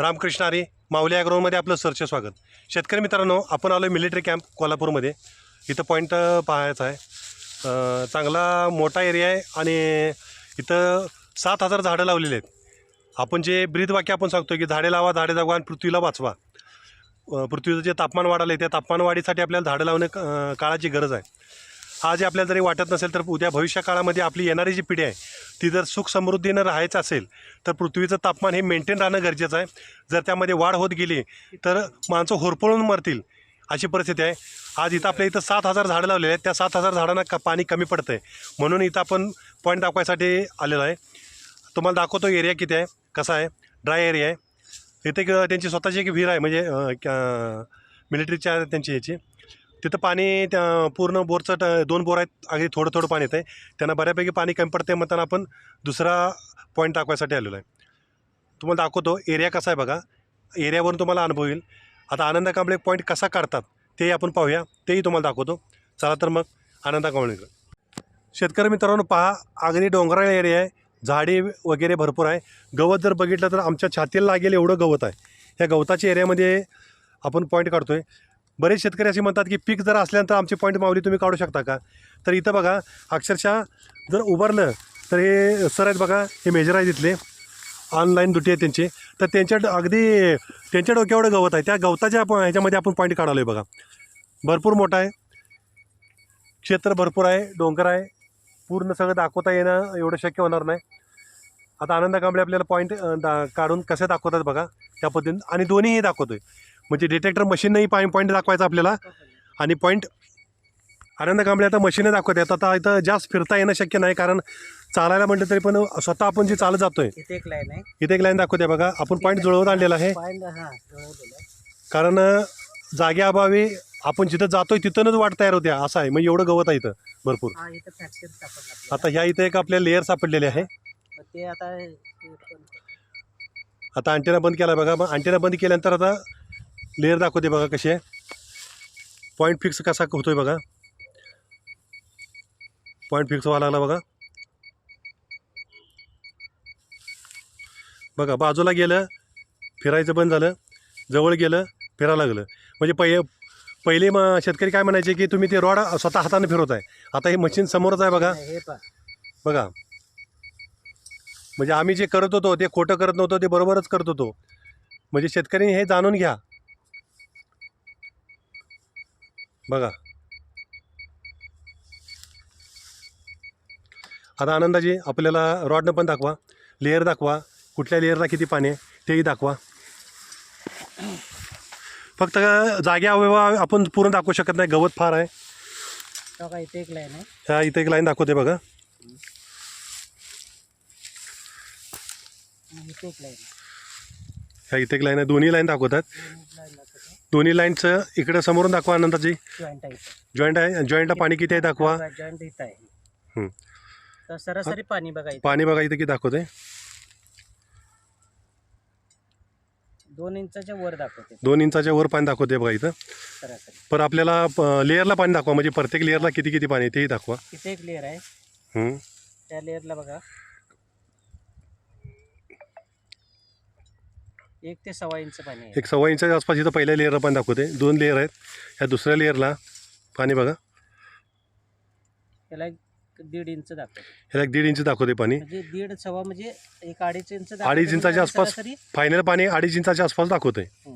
रामकृष्ण हरी माऊली ॲग्रोमध्ये आपलं सरचे स्वागत. शेतकरी मित्रांनो आपण आलो मिलिटरी कॅम्प कोल्हापूरमध्ये. इथं पॉईंट पाहायचा आहे. चांगला मोठा एरिया आहे आणि इथं सात हजार झाडं लावलेली आहेत. आपण जे ब्रीद वाक्य आपण सांगतो की झाडे लावा झाडे जगवा आणि पृथ्वीला वाचवा. पृथ्वीचं जे तापमान वाढालं आहे त्या तापमान वाढीसाठी आपल्याला झाडं लावणं काळाची गरज आहे. आज आपल्याला जरी वाटत नसेल तर उद्या भविष्य काळामध्ये आपली येणारी जी पिढी आहे ती जर सुख समृद्धीनं राहायचं असेल तर पृथ्वीचं तापमान हे मेंटेन राहणं गरजेचं आहे. जर त्यामध्ये वाढ होत गेली तर माणसं होरपळून मरतील अशी परिस्थिती आहे. आज इथं आपल्या इथं सात हजार झाडं लावलेले आहेत. त्या सात हजार झाडांना क पाणी कमी पडतं आहे म्हणून इथं आपण पॉईंट दाखवायसाठी आलेलो आहे. तुम्हाला दाखवतो एरिया किती आहे कसा आहे ड्राय एरिया आहे. इथे त्यांची स्वतःची एक विहीर आहे म्हणजे मिलिटरीच्या त्यांची याची. तिथं पाणी त्या पूर्ण बोरचं ट दोन बोर आहेत अगदी थोडं थोडं पाणी येतं आहे त्यांना बऱ्यापैकी पाणी कमी पडते म्हणताना आपण दुसरा पॉईंट दाखवायसाठी आलेलो आहे. तुम्हाला दाखवतो एरिया कसा आहे बघा. एरियावरून तुम्हाला अनुभव येईल. आता आनंद कांबळे पॉईंट कसा काढतात तेही आपण पाहूया. तेही तुम्हाला दाखवतो. चला तर मग आनंद कांबळेकर शेतकरी मित्रांनो पहा अगदी डोंगराळ एरिया आहे. झाडे वगैरे भरपूर आहे. गवत जर बघितलं तर आमच्या छातीला लागेल एवढं गवत आहे. ह्या गवताच्या एरियामध्ये आपण पॉईंट काढतो आहे बरेच शेतकरी असे म्हणतात की पीक जर असल्यानंतर आमची पॉईंट मावली तुम्ही काढू शकता का? तर इथं बघा अक्षरशः जर उभारलं तर हे सर आहेत बघा हे मेजर आहे तिथले ऑनलाईन दुटी आहे त्यांची. तर त्यांच्या अगदी त्यांच्या डोक्यावर गवत आहे. त्या गवताच्या आपण ह्याच्यामध्ये आपण पॉईंट काढालो आहे बघा. भरपूर मोठा आहे. क्षेत्र भरपूर आहे डोंगर आहे. पूर्ण सगळं दाखवता येणं एवढं शक्य होणार नाही. आता आनंद कांबळे आपल्याला पॉईंट दा काढून कसे दाखवतात बघा त्या पद्धतीने. आणि दोन्हीही दाखवतो आहे म्हणजे डिटेक्टर मशीनही पाय पॉईंट दाखवायचा आपल्याला. आणि पॉईंट आनंद कांबळे आता मशीने दाखवतात आता इथं जास्त फिरता येणं शक्य नाही कारण चालायला म्हटलं तरी पण स्वतः आपण जे चालत जातोय इथे एक लाईन आहे. इथे एक लाईन दाखवते बघा. आपण पॉईंट जुळवत आणलेला आहे. कारण जागेअभावी आपण जिथं जातोय तिथूनच वाट तयार होत्या असं आहे. म्हणजे एवढं गवत आहे इथं भरपूर. हा. आता ह्या इथं एक आपल्या लेअर सापडलेले आहे. आता अँटेना बंद केला बघा. मग अँटेना बंद केल्यानंतर आता लेअर दाखवते बघा कशी आहे. पॉईंट फिक्स कसा होतोय बघा. पॉईंट फिक्स व्हायला लागला बघा. बघा बाजूला गेलं फिरायचं बंद झालं जवळ गेलं फिरायला लागलं. म्हणजे पहिले पहिले मग शेतकरी काय म्हणायचे की तुम्ही ते रॉड स्वतः हाताने फिरवताय. आता हे मशीन समोरच आहे बघा. हे बघा. म्हणजे आम्ही जे करत होतो ते खोटं करत नव्हतो ते बरोबरच करत होतो. म्हणजे शेतकऱ्यांनी हे जाणून घ्या. बघा. आता आनंदाजी आपल्याला रॉडनं पण दाखवा लेअर दाखवा कुठल्या लेअरला किती पाणी आहे तेही दाखवा. फक्त जागे अवयवा आपण पूर्ण दाखवू शकत नाही गवत फार आहे. बघा इथे एक लाईन आहे. ह्या इथे एक लाईन दाखवते बघा. आणि इथे एक लाईन आहे. ह्या इथे एक लाईन आहे दोन्ही लाईन दाखवतात. दोन्ही लाईनचं इकडे समोरून दाखवा आनंदाची जॉईंट आहे इथं. जॉईंट आहे? जॉईंटला पाणी किती आहे दाखवा. बघा, जॉईंट इथं आहे. हं. तर सरासरी पाणी बघा इथं. पाणी बघा इथे किती दाखवते दोन इंचाच्या वर दाखवते दोन इंचाच्या वर पाणी दाखवते बघा इथं. सरासरी. पण आपल्याला लेअरला पाणी दाखवा. म्हणजे प्रत्येक लेअरला किती किती पाणी आहे तेही दाखवा. इथे एक लेअर आहे. हं. त्या लेअरला बघा. एक ते सव्वा इंच पाणी आहे. एक सव्वा इंचाच्या आसपास इथं पहिल्या लेअरला पाणी दाखवते दोन लेअर आहेत. ह्या दुसऱ्या लेअरला पाणी बघा. त्याला एक दीड इंच दाखवते ह्याला एक दीड इंच दाखवते पाणी. म्हणजे दीड सव्वा म्हणजे एक अडीच इंच दाखवते. अडीच इंचाच्या आसपास सरासरी फायनल पाणी अडीच इंचाच्या आसपास दाखवते हं.